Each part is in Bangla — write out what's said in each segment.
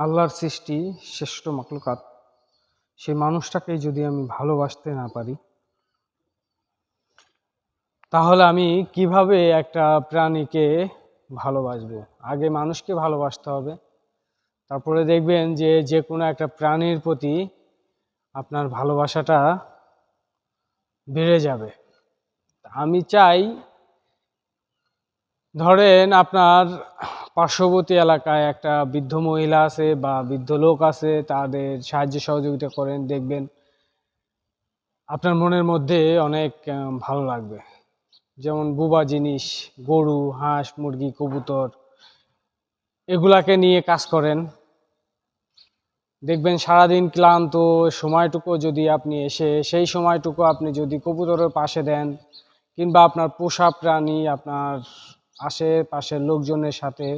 আল্লাহর সৃষ্টি শ্রেষ্ঠ মাকলুকাত সেই মানুষটাকে যদি আমি ভালোবাসতে না পারি, তাহলে আমি কীভাবে একটা প্রাণীকে ভালোবাসবো? আগে মানুষকে ভালোবাসতে হবে। তারপরে দেখবেন যে যে কোনো একটা প্রাণীর প্রতি আপনার ভালোবাসাটা বেড়ে যাবে। আমি চাই, ধরেন আপনার পার্শ্ববর্তী এলাকায় একটা বৃদ্ধ মহিলা আছে বা বৃদ্ধ লোক আছে, তাদের সাহায্য সহযোগিতা করেন, দেখবেন। আপনার মনের মধ্যে অনেক ভালো লাগবে। যেমন বুবা জিনিস, গরু, হাঁস, মুরগি, কবুতর, এগুলাকে নিয়ে কাজ করেন। দেখবেন সারাদিন ক্লান্ত, সময়টুকু যদি আপনি এসে, সেই সময়টুকু আপনি যদি কবুতরের পাশে দেন, কিংবা আপনার পোষা প্রাণী, আপনার আশেপাশের লোকজনের সাথে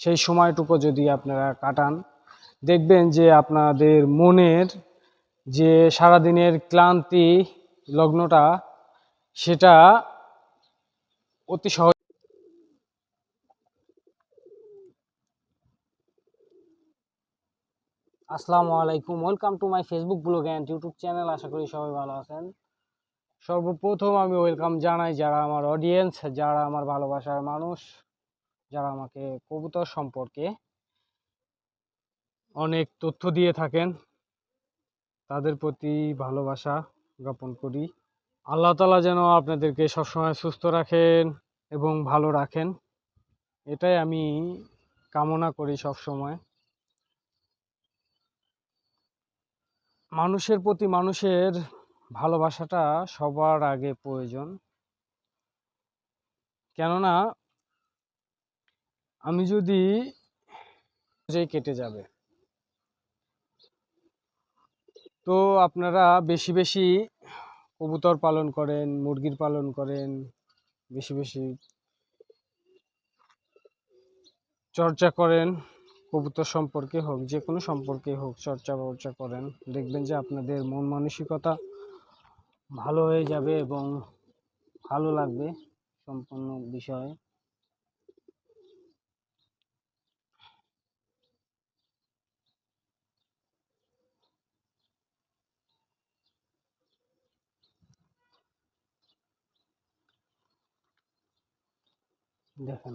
সেই সময়টুকু যদি আপনারা কাটান, দেখবেন যে আপনাদের মনের যে সারাদিনের ক্লান্তি লগ্নটা, সেটা অতি সহজ আসসালামু আলাইকুম। Welcome to my Facebook blog and YouTube channel আশা করি সবাই ভালো আছেন। সর্বপ্রথম আমি ওয়েলকাম জানাই যারা আমার অডিয়েন্স যারা আমার ভালোবাসার মানুষ, যারা আমাকে কবুতর সম্পর্কে অনেক তথ্য দিয়ে থাকেন। তাদের প্রতি ভালোবাসা জ্ঞাপন করি। আল্লাহ তালা যেন আপনাদেরকে সবসময় সুস্থ রাখেন এবং ভালো রাখেন। এটাই আমি কামনা করি সবসময়। মানুষের প্রতি মানুষের ভালোবাসাটা সবার আগে প্রয়োজন। কেননা আমি যদি যেই কেটে যাবে, তো আপনারা বেশি বেশি কবুতর পালন করেন, মুরগির পালন করেন, বেশি বেশি চর্চা করেন, কবুতর সম্পর্কে হোক যে কোনো সম্পর্কে হোক চর্চা বর্চা করেন। দেখবেন যে আপনাদের মন মানসিকতা ভালো হয়ে যাবে এবং ভালো লাগবে সম্পূর্ণ বিষয়। দেখেন।